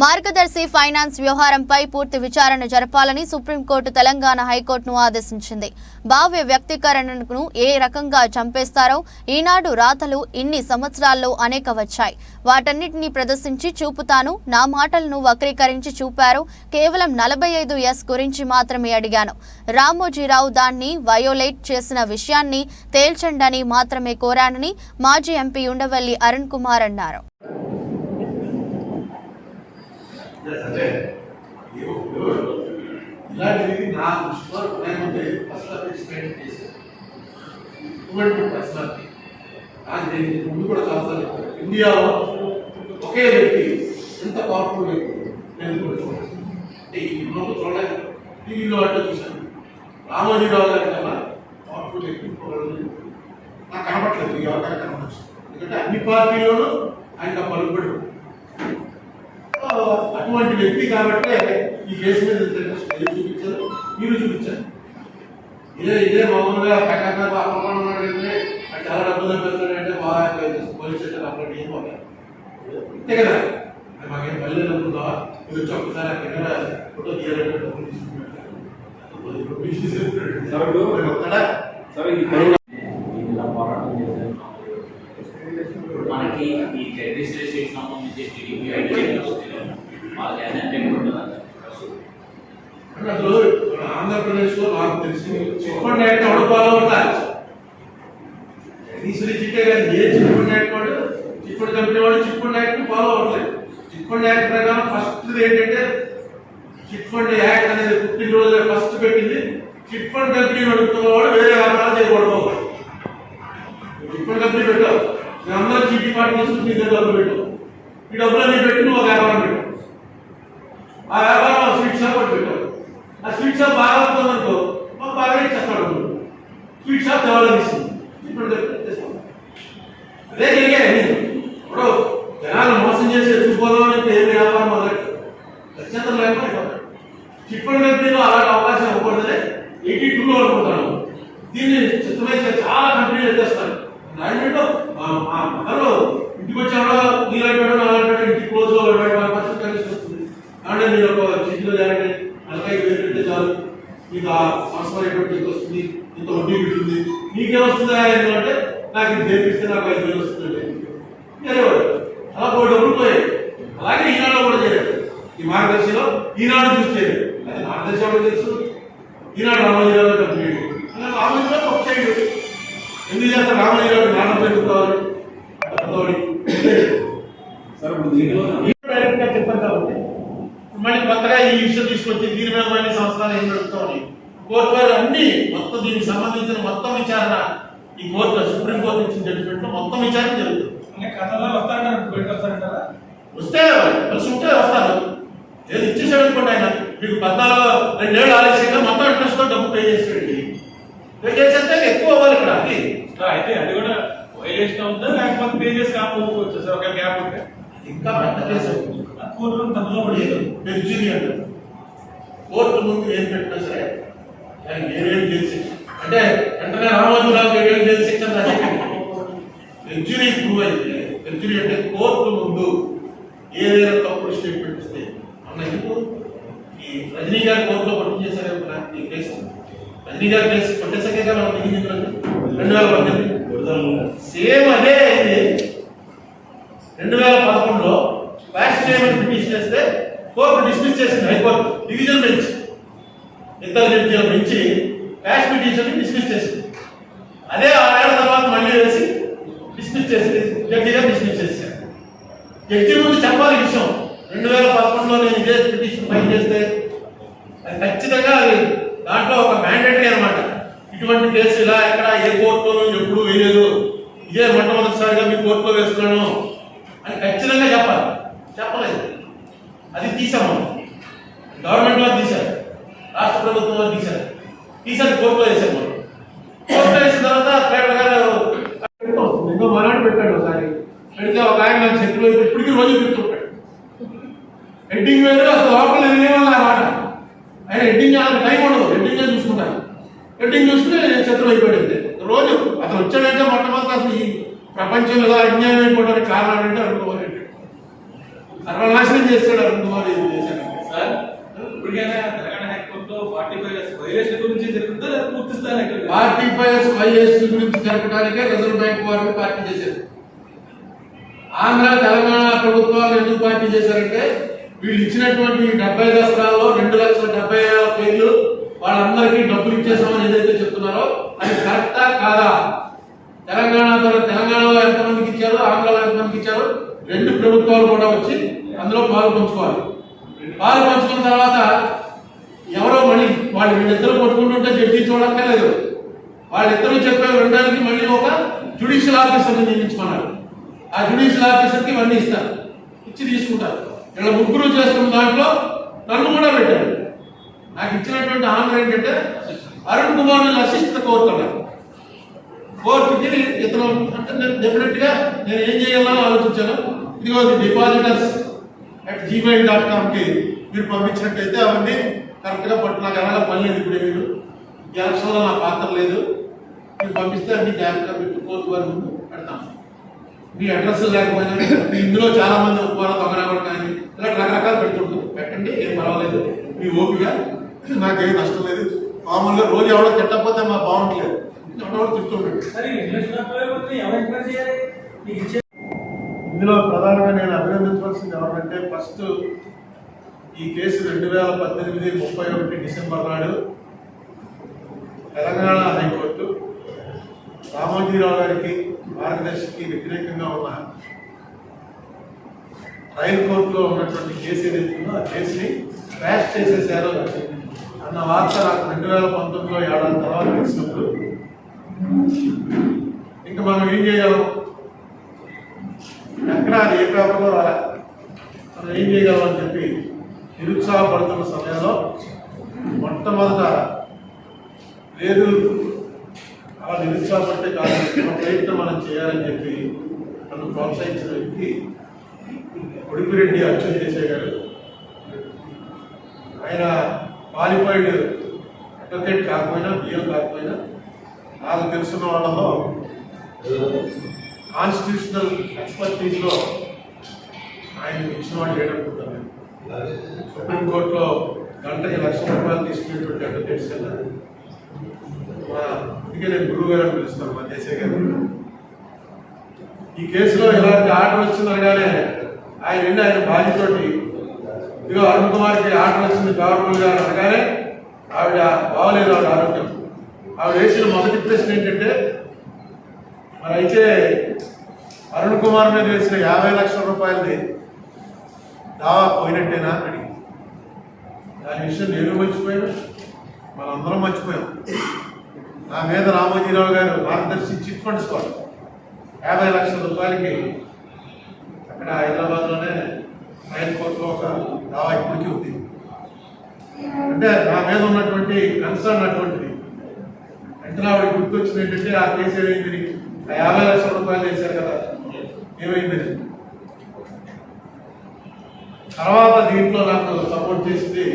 మార్గదర్శి finance వ్యవహారంపై పూర్తి విచారణ జరపాలని సుప్రీంకోర్టు తెలంగాణ హైకోర్టును ఆదేశించింది. భావ్య వ్యక్తీకరణను ఏ రకంగా చంపేస్తారో ఈనాడు రాతలు ఇన్ని సంవత్సరాల్లో అనేక వచ్చాయి. వాటన్నిటినీ ప్రదర్శించి చూపుతాను. నా మాటలను వక్రీకరించి చూపారు. కేవలం నలభై ఐదు ఎస్ గురించి మాత్రమే అడిగాను. రామోజీరావు దాన్ని వయోలేట్ చేసిన విషయాన్ని తేల్చండని మాత్రమే కోరానని మాజీ ఎంపీ ఉండవల్లి అరుణ్ కుమార్ అన్నారు. అంటే ఇలాంటివి నా దృష్టిలో నేను ఫస్ట్ ఎక్స్పెక్ట్ చేశాను ఇటువంటి నాకు దీనికి ముందు కూడా చెప్పాను. ఇండియాలో ఒకే వ్యక్తి ఎంత పవర్ఫుల్ నేను అంటే ఈ ఉన్నప్పుడు చూడలేదు టీవీలో అంటే చూశాను రామోజీరావు గారి కన్నా పవర్ఫుల్ లేరు. నాకు కనపట్లేదు ఈ అవకాశం కనపడచ్చు ఎందుకంటే అన్ని పార్టీల్లోనూ ఆయన పలుకుబడి అటువంటి వ్యక్తి కాబట్టి ఈ కేసు మీద చూపించారు మీరు చూపించారు. ఇదే ఇదే మామూలుగా అప్పకుండా ఉన్నాడంటే అది చాలా డబ్బులు పెడతాడంటే బాగా పోలీస్ స్టేషన్ అప్పుడు ఏం పోతారు అంతే కదా. అది మాకేం పల్లె అనుకుందా మీరు వచ్చి ఒక్కసారి ఆ కెమెరా ఫోటో తీయాలంటే డబ్బులు ఈ మనకి ఈ రిజిస్ట్రేషన్ సంబంధించి టీడీపీ ఐటీ వాళ్ళకి అసలు ఆంధ్రప్రదేశ్లో నాకు తెలిసి చిట్ ఫండ్ యాక్ట్ ఎవడు ఫాలో అవుతారు ఈశ్వరి చిట్టే కానీ ఏ చిట్ ఫండ్ యాక్ట్ వాడు చిట్ ఫండ్ కంపెనీ వాడు చిట్ ఫండ్ యాక్ట్ ఫాలో అవ్వట్లేదు చిట్ యాక్ట్ ప్రకారం ఫస్ట్ ఏంటంటే చిట్ఫండ్ యాక్ట్ అనేది పుట్టిన రోజు ఫస్ట్ పెట్టింది చిట్ ఫండ్ కంపెనీ నడుపుతున్న వాడు వేరే వ్యాపారాలు చేయకూడదు చిట్ ఫండ్ కంపెనీ పెట్టావు అందరూ చిట్టి పార్టీ తీసుకుని నీ దగ్గర డబ్బులు పెట్టావు ఈ డబ్బులు డబ్బులన్నీ పెట్టి నువ్వు వ్యాపారం పెట్టావు ఆ వ్యాపారం స్వీట్ షాప్ ఒకటి పెట్టావు ఆ స్వీట్ షాప్ బాగా అవుతుంది అనుకో మాకు బాగా ఇచ్చేస్తాడు స్వీట్ షాప్ దేవాలని ఇప్పుడు అదే జరిగాయి ఇప్పుడు జనాలు మోసం చేసి ఎత్తుకుపోదాం అంటే ఏ వ్యాపారం మొదలెట్టు. ఖచ్చితంగా లేకపోతే చిట్ ఫండ్ కంపెనీలో అలాంటి అవకాశం ఇవ్వకూడదని ఎయిటీ టూలో అనుకుంటాను. దీన్ని చిత్తమైతే చాలా కంపెనీలు ఎత్తేస్తాను నైన్ మగలు ఇంటికి వచ్చాడో నీలాంటి నాలాంటి ఇంటికి క్లోజ్ పర్సెంట్ కలిసి వస్తుంది అంటే మీరు ఒక చిట్లో జాగ్రత్త నలభై వేలు పెడితే చాలు మీకు ఆ సంవత్సరం ఎటువంటి ఇంత వస్తుంది ఇంత వడ్డీ పెడుతుంది నీకేం వస్తుందా అంటే నాకు ఇది చేపిస్తే నాకు ఐదు వేలు వస్తుంది చేరేవాడు అలా పోయి డబ్బులు పోయాయి అలాగే ఈనాడు కూడా చేయలేదు ఈ మార్గదర్శిలో ఈనాడు చూసి చేయలేదు అది మార్గదర్శి ఎవరికి తెలుసు ఈనాడు రామోజీరావు కంపెనీ అలా రామోజీరావు ఒక సైడ్ ఎందుకు చేస్తారు? రామోజీరావు నాన్న పేరు కావాలి అతోడి. సార్ ఇప్పుడు దీనిలో డైరెక్ట్గా చెప్పారు కాబట్టి. మళ్ళీ కొత్తగా ఈ ఇష్యూ తీసుకొచ్చి దీని మీద మళ్ళీ సంవత్సరాలు ఏం నడుపుతామని కోర్టు వారు అన్ని మొత్తం దీనికి సంబంధించిన మొత్తం విచారణ ఈ కోర్టు సుప్రీం కోర్టు ఇచ్చిన జడ్జిమెంట్లో మొత్తం విచారణ జరుగుతుంది. వస్తే కలిసి ఉంటే వస్తారు. ఏది ఇచ్చేసాడు అనుకోండి ఆయన. మీకు పద్నాలుగు రెండేళ్ళు ఆలస్యంగా మొత్తం ఇంట్రెస్ట్తో డబ్బు పే చేసేయండి. పే చేసేస్తే ఎక్కువ అవ్వాలి ఇక్కడ అది. అయితే అది కూడా వైలేషన్ అవుతుందా? లేకపోతే పేజెస్ కాకపోవచ్చు సార్? ఒక గ్యాప్ ఉంటే? ఇంకా పెద్ద కేసు కోర్టు తమలో పడేది పెర్జురీ అంటారు. కోర్టు ముందు ఏం పెట్టినా సరే దానికి ఏమేమి జైలు అంటే వెంటనే రామోజీరావు ఏమేం జైలు శిక్ష పెర్జురీ ప్రూవ్ అయితే పెర్జురీ అంటే కోర్టు ముందు ఏదైనా తప్పుడు స్టేట్మెంట్ ఇస్తే అన్న ఈ రజనీ గారి కోర్టులో పట్టు ఈ కేసు రజనీ గారి కేసు కొట్టేసాకే కదా మనం రెండు వేల పద్దెనిమిది సేమ్ అదే అయింది రెండు వేల పదకొండులో క్లాస్ చేయమని పిటిషన్ చేస్తే కోర్టు డిస్మిస్ చేసింది హైకోర్టు డివిజన్ బెంచ్. ఇద్దరు జడ్జీల బెంచ్ క్లాస్ పిటిషన్ డిస్మిస్ చేసింది. అదే ఆరేళ్ళ తర్వాత మళ్ళీ వేసి డిస్మిస్ చేసి జడ్జిగా డిస్మిస్ చేశారు. జడ్జి ముందు చెప్పాలి విషయం. రెండు వేల పదకొండులో నేను ఇదే పిటిషన్ ఫైల్ చేస్తే అది ఖచ్చితంగా అది దాంట్లో ఒక మ్యాండేటరీ అనమాట ఇటువంటి కేసు ఇలా ఎక్కడ ఏ కోర్టులోనూ ఎప్పుడు వేయలేదు. ఇదే మొట్టమొదటిసారిగా మీ కోర్టులో వేస్తున్నాను అని ఖచ్చితంగా చెప్పాలి. చెప్పలేదు అది తీసాము గవర్నమెంట్ వారు తీశారు. రాష్ట్ర ప్రభుత్వం వారు తీశారు. తీసారు కోర్టులో వేసాము కోర్టులో వేసిన తర్వాత కలెక్టర్ గారు ఇంకో మనాడు పెట్టాడు ఒకసారి. పెడితే ఒక ఆయన నాకు చెట్లు అయితే ఇప్పటికీ రోజు గుర్తుంటాడు హెడ్డింగ్ వేరు అసలు లోపల ఎదిగేవాళ్ళు అన్నమాట ఆయన హెడ్డింగ్ చేయాలని టైం ఉండదు. హెడ్డింగ్ చూసుకుంటాను హెడ్డింగ్ చూస్తే శత్రువు అయిపోయింది రోజు అతను వచ్చాడంటే మొట్టమొదటి అసలు ఈ ప్రపంచం ఇలా అన్యాయం అయిపోవడానికి కారణం అంటే అనుకోవాలి. సర్వనాశనం చేస్తాడు అరుణ్ కుమార్ ఇది చేశాడంటే సార్ ఇప్పటికైనా తెలంగాణ హైకోర్టులో ఫార్టీ ఫైవ్ ఇయర్స్ వైలేషన్ గురించి జరుగుతుందా లేదా పూర్తి స్థాయి ఎక్కడ పార్టీ ఫైర్స్ వైఎస్ గురించి జరపడానికే రిజర్వ్ బ్యాంక్ వారు పార్టీ చేశారు. ఆంధ్ర తెలంగాణ ప్రభుత్వాలు ఎందుకు పార్టీ చేశారంటే వీళ్ళు ఇచ్చినటువంటి డెబ్బై దసరాల్లో రెండు లక్షల డెబ్బై ఆరు పేర్లు వాళ్ళందరికీ డబ్బులు ఇచ్చేసామని ఏదైతే చెప్తున్నారో అది కరెక్టా కాదా? తెలంగాణ ద్వారా- తెలంగాణలో ఎంతమందికి ఇచ్చారు? ఆంధ్రలో ఎంతమందికి ఇచ్చారు? రెండు ప్రభుత్వాలు కూడా వచ్చి అందులో పాలు పంచుకోవాలి. పాలు పంచుకున్న తర్వాత ఎవరో మళ్ళీ వాళ్ళు వీళ్ళిద్దరు కొట్టుకుంటుంటే జడ్జి చూడక్కర్లేదు. వాళ్ళిద్దరూ చెప్పే వినడానికి మళ్ళీ ఒక జుడిషియల్ ఆఫీసర్ని నియమించుకున్నారు. ఆ జుడిషియల్ ఆఫీసర్కి ఇవన్నీ ఇస్తారు. ఇచ్చి తీసుకుంటారు. వీళ్ళ ముగ్గురు చేస్తున్న దాంట్లో నన్ను కూడా పెట్టారు. నాకు ఇచ్చినటువంటి ఆన్లైన్ ఏంటంటే అరుణ్ కుమార్ అసిస్ట్ కోరుతున్నాను కోర్టుకి ఇతను అంటే నేను డెఫినెట్గా నేను ఏం చేయాలో ఆలోచించాను. ఇదిగో డిపాజిటర్స్ అట్ జీమెయిల్ డాట్ కామ్కి మీరు పంపించినట్టయితే అవన్నీ కరెక్ట్గా పట్టు నాకు ఎలాగ పని లేదు ఇప్పుడే మీరు. గ్యాప్స్లో నా పాత్ర లేదు. మీరు పంపిస్తే అన్ని జాగ్రత్తగా పెట్టి కోర్టు వారి ముందు పెడతాం. మీ అడ్రస్ లేకపోయినా ఇందులో చాలా మంది ఉపవారం దొంగనగొట్టు కానీ ఇలా రకరకాలు పెడుతుంటారు. పెట్టండి ఏం పర్వాలేదు. మీ ఓపిక. నాకేం నష్టం లేదు. మామూలుగా రోజు ఎవడో తిట్టకపోతే మా బాగుంటలేదు ఎవడో ఇచ్చే ఇందులో ప్రధానంగా నేను అభినందించవలసింది ఎవరంటే ఫస్ట్ ఈ కేసు రెండు వేల పద్దెనిమిది ముప్పై ఒకటి డిసెంబర్ నాడు తెలంగాణ హైకోర్టు రామోజీరావు గారికి మార్గదర్శికి వ్యతిరేకంగా ఉన్న రైల్ కోర్టులో ఉన్నటువంటి కేసు ఏదైతుందో ఆ కేసుని క్రాష్ చేసేసారు అన్న వార్త నాకు రెండు వేల పంతొమ్మిదిలో ఏడాది తర్వాత తెలిసినప్పుడు. ఇంకా మనం ఏం చేయగలం ఎక్కడ అది ఏ పేపర్లో మనం ఏం చేయగలం అని చెప్పి నిరుత్సాహపడుతున్న సమయంలో మొట్టమొదట లేదు అలా నిరుత్సాహపడితే కాదు మన ప్రయత్నం మనం చేయాలని చెప్పి నన్ను ప్రోత్సహించిన వ్యక్తి ఉడిపిరెడ్డి అర్జున్ చేసే గారు ఆయన క్వాలిఫైడ్ అడ్వకేట్ కాకపోయినా బియ్యం కాకపోయినా నాకు తెలుసున్న వాళ్ళలో కాన్స్టిట్యూషనల్ ఎక్స్పర్టీస్లో ఆయన ఇచ్చిన వాళ్ళు ఏడనుకుంటాను సుప్రీంకోర్టులో గంటకి లక్ష రూపాయలు తీసుకునేటువంటి అడ్వకేట్స్ కదా అందుకే నేను గురువు గారు అని పిలుస్తాను మా గారు. ఈ కేసులో ఎలాంటి ఆర్డర్ వచ్చిందనగానే ఆయన వెళ్ళి ఆయన బాధ్యతోటి. ఇదిగో అరుణ్ కుమార్కి ఆర్డర్ వచ్చింది గవర్నమెంట్ గారు అనగానే ఆవిడ బాగలేదు ఆవిడ ఆరోగ్యం. ఆవిడ వేసిన మొదటి ప్రశ్న ఏంటంటే మరి అయితే అరుణ్ కుమార్ మీద వేసిన యాభై లక్షల రూపాయలది దావా పోయినట్టేనా అని అడిగింది. దాని విషయం నేను మర్చిపోయాను మనందరం మర్చిపోయాం. నా మీద రామోజీరావు గారు మార్గదర్శి చిట్ ఫండ్స్ వాళ్ళు యాభై లక్షల రూపాయలకి అక్కడ హైదరాబాద్లోనే రైల్ కోర్టులో ఒక దావా ఇప్పటికీ ఉంది. అంటే నా మీద ఉన్నటువంటి కన్సర్న్ అటువంటిది. వెంటనే ఆవిడ గుర్తొచ్చింది ఏంటంటే ఆ కేసు ఏమైంది ఆ యాభై లక్షల రూపాయలు వేశారు కదా ఏమైంది? తర్వాత దీంట్లో నాకు సపోర్ట్ చేసింది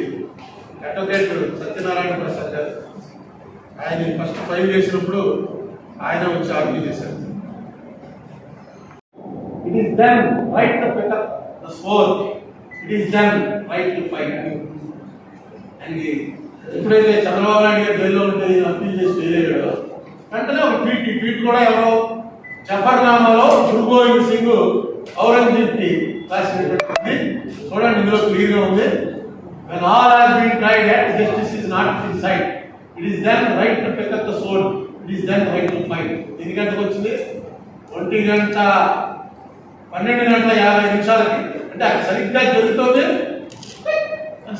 అడ్వకేట్ సత్యనారాయణ ప్రసాద్ గారు. ఆయన ఫస్ట్ ఫైల్ చేసినప్పుడు ఆయన వచ్చి ఆర్గ్యూ చేశారు. It is done right to pick up the score it is done right to fight and ఎప్పుడైతే చంద్రబాబు నాయుడు గారు జైల్లో ఉంటే అప్పీల్ చేసి వెళ్ళాడు వెంటనే ఒక ట్వీట్ ట్వీట్ కూడా ఎవరో జఫర్నామాలో గురు గోవింద్ సింగ్ ఔరంగజేబ్కి రాసినటువంటి చూడండి ఇందులో క్లియర్గా ఉంది. When all has been tried at, justice is not in It is then right to pick up the sword. It is then right to fight. ఎన్ని గంటలకు వచ్చింది? ఒంటి గంట పన్నెండు గంటల యాభై నిమిషాలకి. అంటే అక్కడ సరిగ్గా జరుగుతుంది?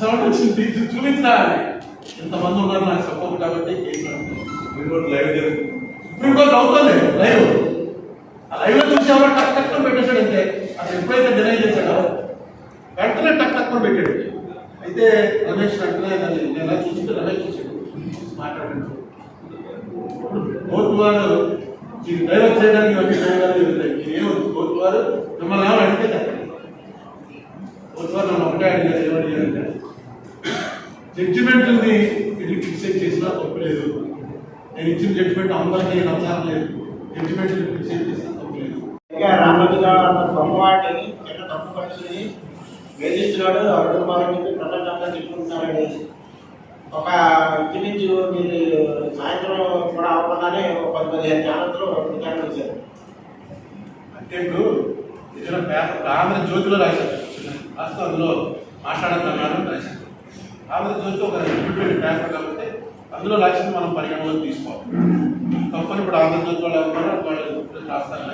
సౌండ్ వచ్చింది. చూపించాలి. ఎంతమంది ఉన్నారు నాకు సపోర్ట్ కాబట్టి లైవ్ జరుగుతుంది సుప్రీంకోర్టు అవుతుంది. లైవ్. ఆ లైవ్లో చూసేవాడు టక్ టక్ పెట్టేశాడు అంతే. అసలు ఎప్పుడైతే డినై చేశాడో వెంటనే టక్ టక్ పెట్టాడు. అయితే రమేష్ వెంటనే కోర్టు వారు దీన్ని డైవర్ట్ చేయడానికి ఇవన్నీ డైవర్ట్ జరుగుతాయి. ఏమవుతుంది కోర్టు వారు మిమ్మల్ని ఏమైనా అడిగితే చెప్పండి కోర్టు వారు నన్ను ఒకటే అడిగారు ఏమని అంటే జడ్జిమెంట్ ఇది క్రిటిసైజ్ చేసినా తప్పలేదు నేను ఇచ్చిన జడ్జిమెంట్ అందరికీ నచ్చాలి లేదు. జడ్జిమెంట్ క్రిటిసైజ్ చేసినా తప్పలేదు లేదు. ఇంకా బొమ్మవాటిని చిన్న తప్పు పట్టుకుని వేధిస్తున్నాడు అర్థం బాగా చెప్పి ప్రపంచంగా చెప్పుకుంటున్నారని ఒక ఇంటి నుంచి మీరు సాయంత్రం కూడా అవ్వకుండానే ఒక పది పదిహేను ఛానల్స్లో రెండు వచ్చారు అంటే ఇప్పుడు ఏదైనా పేపర్ ఆంధ్ర జ్యోతిలో రాశారు. రాస్తే అందులో మాట్లాడతాను రాశారు. ఆంధ్ర జ్యోతి ఒక రిప్యూటెడ్ పేపర్ కాబట్టి అందులో రాసింది మనం పరిగణలోకి తీసుకోవాలి. తప్పని ఇప్పుడు ఆంధ్ర జ్యోతిలో లేకుండా వాళ్ళు రాస్తారు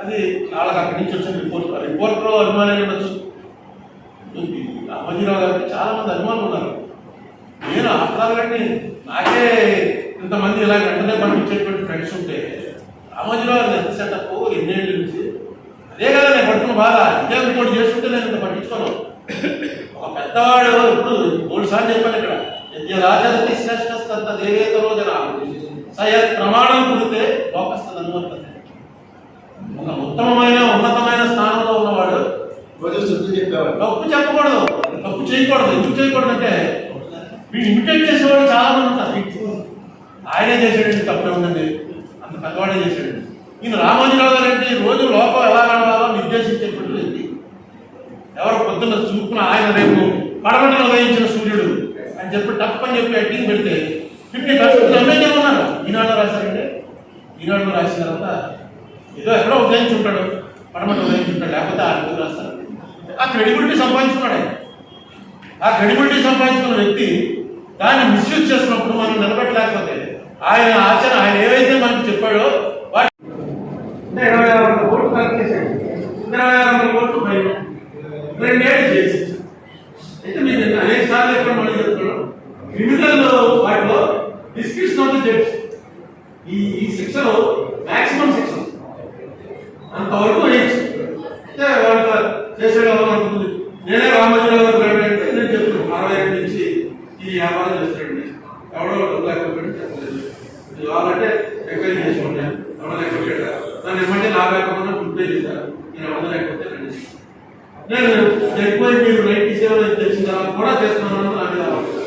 అది వాళ్ళకి అక్కడి నుంచి వచ్చిన రిపోర్ట్. రిపోర్ట్లో అభిమానులు ఉండొచ్చు రామోజీరావు గారికి చాలామంది అభిమానులు ఉన్నారు. నేను ఆఫ్రాలని నాకే ఇంతమంది ఇలా వెంటనే పంపించేటువంటి ఫ్రెండ్స్ ఉంటే రామోజీరావు గారు ఎంత సెటప్ ఎన్నేళ్ళ నుంచి. అదే కదా నేను పడుతున్న బాధ. ఇదే ఇంకోటి చేసుకుంటే నేను ఇంత పట్టించుకోను. ఒక పెద్దవాడు ఇప్పుడు మూడు సార్లు చెప్పాను ఇక్కడ. రాజానికి శ్రేష్ఠస్తంత దేవేత రోజున సయత్ ప్రమాణం కుడితే లోకస్తుంది అనుమతి ఒక ఉత్తమమైన ఉన్నతమైన స్థానంలో ఉన్నవాడు తప్పు చెప్పకూడదు. తప్పు చేయకూడదు. ఎందుకు చేయకూడదు అంటే మీరు ఇమిటేట్ చేసేవాడు చాలా మంది ఉంటారు ఆయనే చేసాడండి తప్పే ఉందండి. అంత పెద్దవాడే చేశాడు ఈయన రామోజీరావు గారు అంటే ఈ రోజు లోపం ఎలా నడవాలో నిర్దేశించేటువంటి వ్యక్తి ఎవరు పొద్దున్న చూపున ఆయన రేపు పడమటిని ఉదయించిన సూర్యుడు అని చెప్పి తప్పని చెప్పి అడ్డింగ్ పెడితే ఫిఫ్టీ పర్సెంట్ నమ్మేదే ఉన్నారు ఈనాడు రాశారంటే? ఈనాడు రాసిన తర్వాత ఏదో ఎక్కడో ఉదయించి ఉంటాడు పడమట ఉదయించి ఉంటాడు లేకపోతే ఆ రోజు రాస్తారు. ఆ క్రెడిబిలిటీ సంపాదించుకున్నాడు ఆ క్రెడిబిలిటీ సంపాదించుకున్న వ్యక్తి దాన్ని మిస్యూజ్ చేసినప్పుడు మనం నిలబెట్టలేకపోతే ఆయన ఆచరణ ఆయన ఏవైతే మనకు చెప్పాడో వాటి ఇరవై ఆరు వందల కోట్లు కలెక్ట్ చేశాడు. ఇరవై ఆరు వందల కోట్లు పైన. రెండేళ్ళు చేసి. అయితే మీరు అనేక సార్లు ఎక్కడ మళ్ళీ చెప్తున్నాం క్రిమినల్ వాటిలో డిస్క్రిప్షన్ ఆఫ్ ది జడ్జ్. ఈ ఈ శిక్షలో మాక్సిమం శిక్ష. అంతవరకు వేయచ్చు అంటే వాళ్ళ చేసేది ఎవరు అనుకుంది నేనే రామోజీరావు గారు ప్రైవేట్ అంటే నేను చెప్తున్నాను అరవై ఏడు నుంచి ఈ వ్యాపారం చేస్తాడండి ఎవడో డబ్బులు లేకపోతే చెప్పలేదు ఇది కావాలంటే ఎంక్వైరీ చేసుకోండి ఎవడో లేకపోతే నన్ను ఏమంటే నా లేకపోతే ఫుడ్ పే చేశారు నేను ఎవడో లేకపోతే రండి. నేను ఎంక్వైరీ మీరు నైన్టీ సెవెన్ తెలిసిన తర్వాత కూడా చేస్తున్నాను నా మీద ఆలోచన.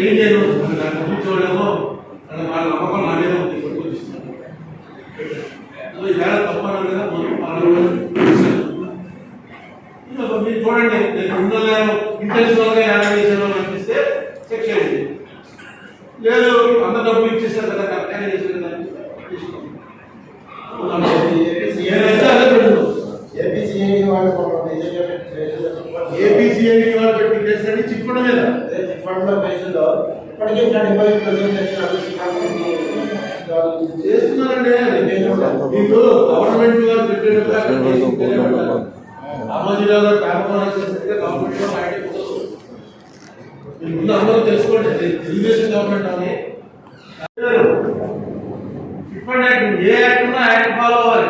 ఏం చేయను దాన్ని కూర్చోలేమో వాళ్ళ నమ్మకం నా మీద ఉంది కొట్టుకొచ్చిస్తున్నాను ఈవేళ తప్పను కదా మనం పాల్గొని మీరు చూడండి ఇంటెన్షనల్గా యాభై చేసాను అనిపిస్తే చెక్ చేయండి లేదు అంత డబ్బులు ఇచ్చేసారు కదా కరెక్ట్గా చేశారు కదా ఏపీసీఐడి వాళ్ళు చిప్పడం మీద. ఫండ్లో పైసలు ఇప్పటికీ డెబ్బై పర్సెంట్ చేస్తున్నారండి మీకు గవర్నమెంట్ వారు పెట్టేటప్పుడు గారు పేపర్ చేస్తే గవర్నమెంట్లో బయట పోదు. మీరు ముందు అందరూ తెలుసుకోండి అది తెలుగుదేశం గవర్నమెంట్ అని. ఇప్పటి యాక్ట్ ఏ యాక్ట్ ఉన్నా యాక్ట్ ఫాలో అవ్వాలి.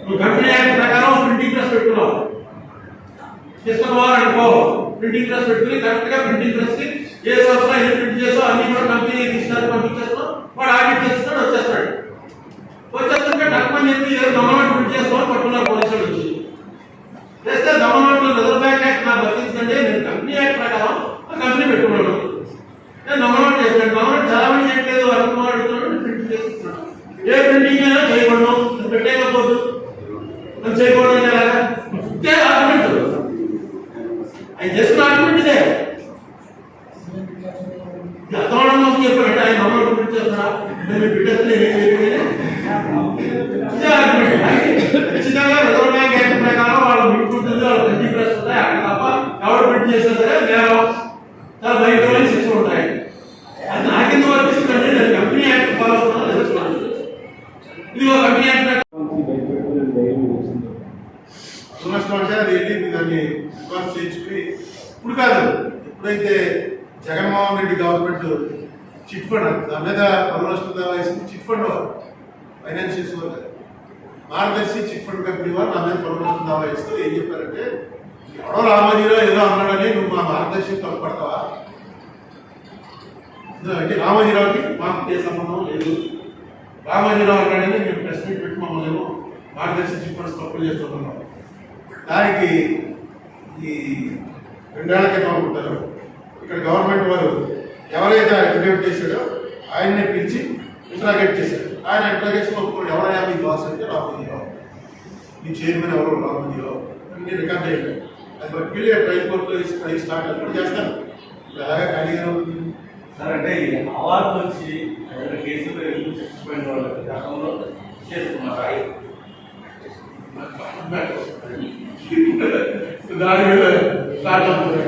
నువ్వు కంపెనీ యాక్ట్ ప్రకారం ప్రింటింగ్ ప్రెస్ పెట్టుకున్నావు తీసుకోవాలనుకో ప్రింటింగ్ ప్రెస్ పెట్టుకుని కరెక్ట్గా ప్రింటింగ్ ప్రెస్కి ఏ సంవత్సరం ఎన్ని ప్రింట్ చేసావు అన్ని కూడా కంపెనీ తీసుకొని పంపించేస్తాం వాడు ఆడిట్ చేస్తాడు వచ్చేస్తాడు వచ్చేస్తుంటే డక్కుమని చెప్పి ఏదో గవర్నమెంట్ ప్రింట్ చేస్తామని పట్టుకున్నారు పోలీసులు వచ్చి చేస్తే గవర్నమెంట్ రిజర్వ్ బ్యాంక్ యాక్ట్ నాకు వర్తించండి నేను కంపెనీ యాక్ట్ ప్రకారం ఆ కంపెనీ పెట్టుకున్నాను నేను గవర్నమెంట్ చేస్తాను గవర్నమెంట్ చాలా మంది చేయట్లేదు వరకు అడుగుతున్నాడు ప్రింట్ చేస్తున్నాడు ఏ ప్రింటింగ్ అయినా చేయకూడదు పెట్టేయకపోదు మనం చేయకూడదు అంటే ఎలాగా ఇదే ఆర్గ్యుమెంట్ ఆయన చేస్తున్న ఆర్గ్యుమెంట్ ఇదే అర్థం చెప్పాడు ఆయన గవర్నమెంట్ నేను పెట్టేస్తే ఖచ్చితంగా రిజర్వ్ బ్యాంక్ యాక్ట్ ప్రకారం వాళ్ళు వాళ్ళు ఉంటాయి అక్కడ తప్ప ఎవరు ప్రింట్ చేసినా సరే చాలా శిక్షలు ఉంటాయి. అది నాకెందుకు వర్తిస్తుందంటే నేను కంపెనీ యాక్ట్ ఫాలో అవుతున్నాను ఇది ఒక కంపెనీ యాక్ట్ అంటే అది దాన్ని రికార్డ్ చేయించుకుని ఇప్పుడు కాదు ఎప్పుడైతే Jaganmohan Reddy government chit fund దాని మీద పన్ను దావా వేసింది చిట్ ఫండ్ వారు ఫైనాన్షియల్స్ వారు మార్గదర్శి చిట్ ఫండ్ కంపెనీ వారు నా మీద పన్ను దావా వేస్తూ ఏం చెప్పారంటే ఎవడో రామజీరావు ఏదో అన్నాడని నువ్వు మా మార్గదర్శి తప్పుపడతావా? అంటే రామోజీరావుకి మాకు ఏ సంబంధం లేదు. రామోజీరావు అన్నాడని మేము ప్రెస్ మీట్ పెట్టి మమ్మల్ని మార్గదర్శి చిట్ ఫండ్స్ తప్పులు చేస్తున్నాం దానికి ఈ రెండేళ్ళ క్రితం అనుకుంటారు ఇక్కడ గవర్నమెంట్ వారు ఎవరైతే ఆయన డిబేట్ చేశాడో ఆయన్నే పిలిచి ఇంట్రాగేట్ చేశారు. ఆయన ఇంట్రాగేషన్ ఒప్పుకోండి ఎవరైనా మీ బాస్ అంటే రామోజీరావు మీ చైర్మన్ ఎవరు రామోజీరావు అన్ని రికార్డ్ చేయండి అది పట్టుకెళ్ళి ట్రైల్ కోర్టులో ఇసి ట్రైల్ స్టార్ట్ అప్పుడు చేస్తాను ఇప్పుడు ఖాళీగా ఉంది? సార్ అంటే ఈ అవార్డు వచ్చి ఏదైనా కేసులో ఎందుకు చచ్చిపోయిన వాళ్ళకి గతంలో చేసుకున్నారు? దాని మీద స్టార్ట్ అవుతుంది.